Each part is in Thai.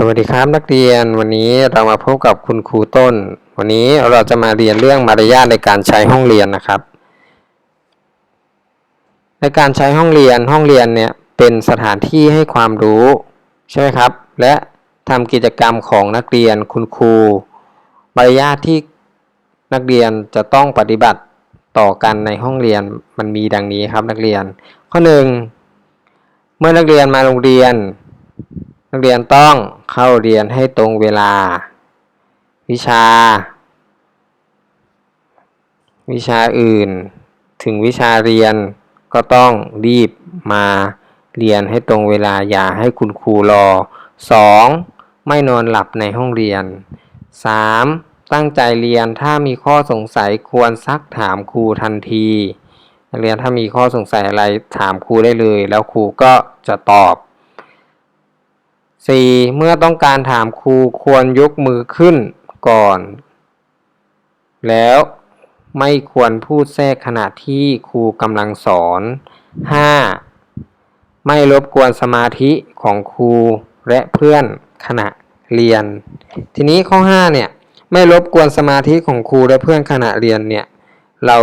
สวัสดีครับนักเรียนวันนี้เรามาพบกับคุณครูต้น วันนี้เราจะมาเรียนเรื่องมารยาทในการใช้ห้องเรียนนะครับ ในการใช้ห้องเรียนห้องเรียนเนี่ยเป็นสถานที่ให้ความรู้ใช่ไหมครับ และทำกิจกรรมของนักเรียนคุณครูมารยาทที่นักเรียนจะต้องปฏิบัติต่อกันในห้องเรียนมันมีดังนี้ครับนักเรียน ข้อหนึ่งเมื่อนักเรียนมาโรงเรียน นักเรียนต้องเข้าเรียนให้ตรงเวลา วิชา วิชาอื่น ถึงวิชาเรียนก็ต้องรีบมาเรียนให้ตรงเวลาอย่าให้คุณครูรอ 2. ไม่นอนหลับในห้องเรียน 3. ตั้งใจเรียนถ้ามีข้อสงสัยควรซักถามครูทันทีนักเรียนถ้ามีข้อสงสัยอะไรถามครูได้เลย แล้วครูก็จะตอบ 4. เมื่อต้องการถามครูควรยกมือขึ้นก่อน แล้วไม่ควรพูดแทรกขณะที่ครูกำลังสอน 5. ไม่รบกวนสมาธิของครูและเพื่อนขณะเรียน ทีนี้ข้อ 5 เนี่ย ไม่รบกวนสมาธิของครูและเพื่อนขณะเรียนเนี่ย เรา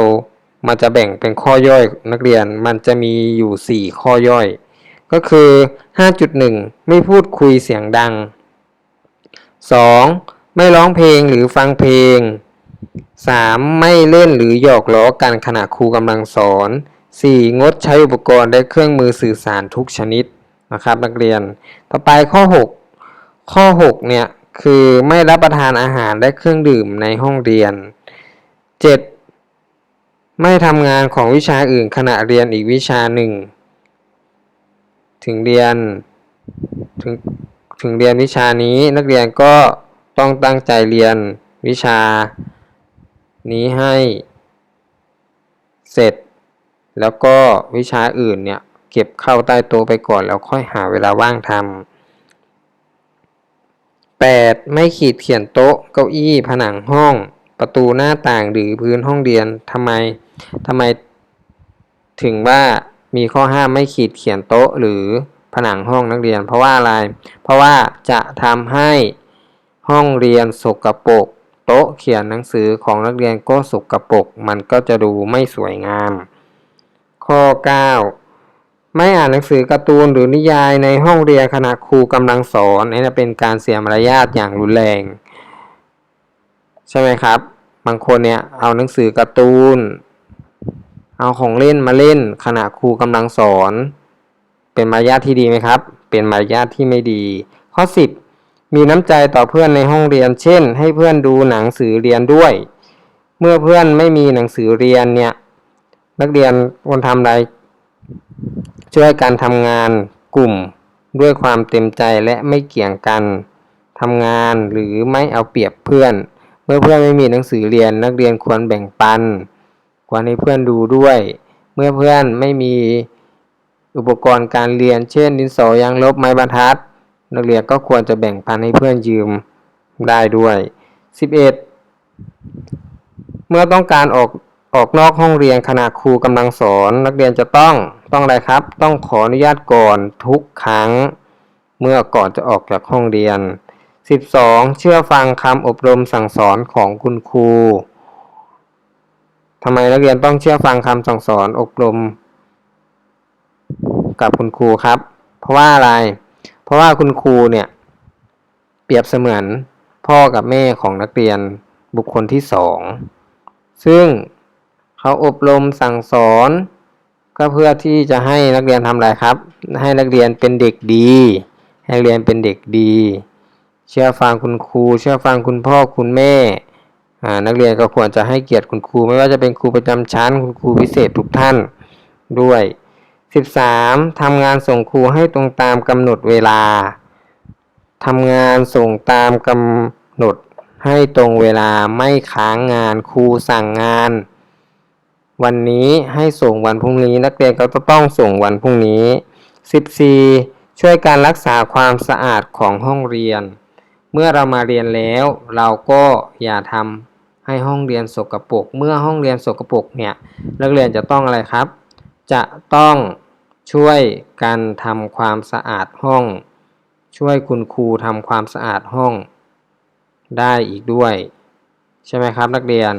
มันจะแบ่งเป็นข้อย่อยนักเรียนมันจะมีอยู่ 4 ข้อย่อย ก็คือ 5.1 ไม่พูดคุยเสียงดัง 2. ไม่ร้องเพลงหรือฟังเพลง 3. ไม่เล่นหรือหยอกล้อกันขณะครูกำลังสอน 4. งดใช้อุปกรณ์และเครื่องมือสื่อสารทุกชนิดนะครับนักเรียน ต่อไปข้อ 6 ข้อ 6 เนี่ย คือไม่รับประทานอาหารและเครื่องดื่มในห้องเรียน 7. ไม่ทำงานของวิชาอื่นขณะเรียนอีกวิชาหนึ่ง ถึงเรียนถึงถึงเรียนวิชานี้นักเรียนก็ต้องตั้งใจเรียนวิชา นี้ให้ เสร็จ แล้วก็วิชาอื่นเนี่ยเก็บเข้าใต้โต๊ะไปก่อนแล้วค่อยหาเวลาว่างทำ 8. ไม่ขีดเขียนโต๊ะเก้าอี้ผนังห้อง ประตูหน้าต่างหรือพื้นห้องเรียนทำไมทำไม ถึงว่า มีข้อห้ามไม่ขีดเขียนโต๊ะหรือผนังห้องนักเรียน เพราะว่าอะไร เพราะว่าจะทำให้ห้องเรียนสกปรกโต๊ะเขียนหนังสือของนักเรียนก็สกปรกมันก็จะดูไม่สวยงาม ข้อ 9 ไม่อ่านหนังสือการ์ตูนหรือนิยายในห้องเรียนขณะครูกำลังสอนนี่จะเป็นการเสียมารยาทอย่างรุนแรง ใช่ไหมครับ บางคนเนี่ยเอาหนังสือการ์ตูน เอาของเล่นมาเล่นขณะครูกำลังสอน เป็นมารยาทที่ดีไหมครับ เป็นมารยาทที่ไม่ดี ข้อ 10 มีน้ำใจต่อเพื่อนในห้องเรียน เช่น ให้เพื่อนดูหนังสือเรียนด้วย เมื่อเพื่อนไม่มีหนังสือเรียนเนี่ยนักเรียนควรทำอะไร ช่วยกันทำงานกลุ่มด้วยความเต็มใจและไม่เกี่ยงกันทำงานหรือไม่เอาเปรียบเพื่อน เมื่อเพื่อนไม่มีหนังสือเรียน นักเรียนควรแบ่งปัน ควรให้เพื่อนดูด้วย เมื่อเพื่อนไม่มีอุปกรณ์การเรียน เช่น ดินสอยางลบไม้บรรทัด นักเรียนก็ควรจะแบ่งปันให้เพื่อนยืมได้ด้วย 11 เมื่อต้องการออกออกนอกห้องเรียนขณะครูกำลังสอน นักเรียนจะต้องต้องอะไรครับ ต้องขออนุญาตก่อนทุกครั้ง เมื่อก่อนจะออกจากห้องเรียน 12. เชื่อฟังคำอบรมสั่งสอนของคุณครู ทำไมนักเรียนต้องเชื่อฟังคำสั่งสอนอบรม กับคุณครูครับ เพราะว่าอะไร เพราะว่าคุณครูเนี่ย เปรียบเสมือนพ่อกับแม่ของนักเรียนบุคคลที่สองซึ่งเขาอบรมสั่งสอน ก็เพื่อที่จะให้นักเรียนทำอะไรครับ ให้นักเรียนเป็นเด็กดี ให้เรียนเป็นเด็กดี เชื่อฟังคุณครู เชื่อฟังคุณพ่อคุณแม่ นักเรียนก็ควรจะให้เกียรติคุณครู ไม่ว่าจะเป็นครูประจำชั้น คุณครูพิเศษทุกท่านด้วย 13. ทำงานส่งครูให้ตรงตามกำหนดเวลาทำงานส่งตามกำหนดให้ตรงเวลาไม่ค้างงานครูสั่งงาน วันนี้ให้ส่งวันพรุ่งนี้ นักเรียนก็จะต้องส่งวันพรุ่งนี้ 14. ช่วยการรักษาความสะอาดของห้องเรียน เมื่อเรามาเรียนแล้วเราก็อย่าทำ ให้ห้องเรียนสกรปรก เมื่อห้องเรียนสกรปรกเนี่ยนักเรียนจะต้องอะไรครับ จะต้องช่วยกันทำความสะอาดห้อง ช่วยคุณครูทำความสะอาดห้องได้อีกด้วย ใช่ไหมครับนักเรียน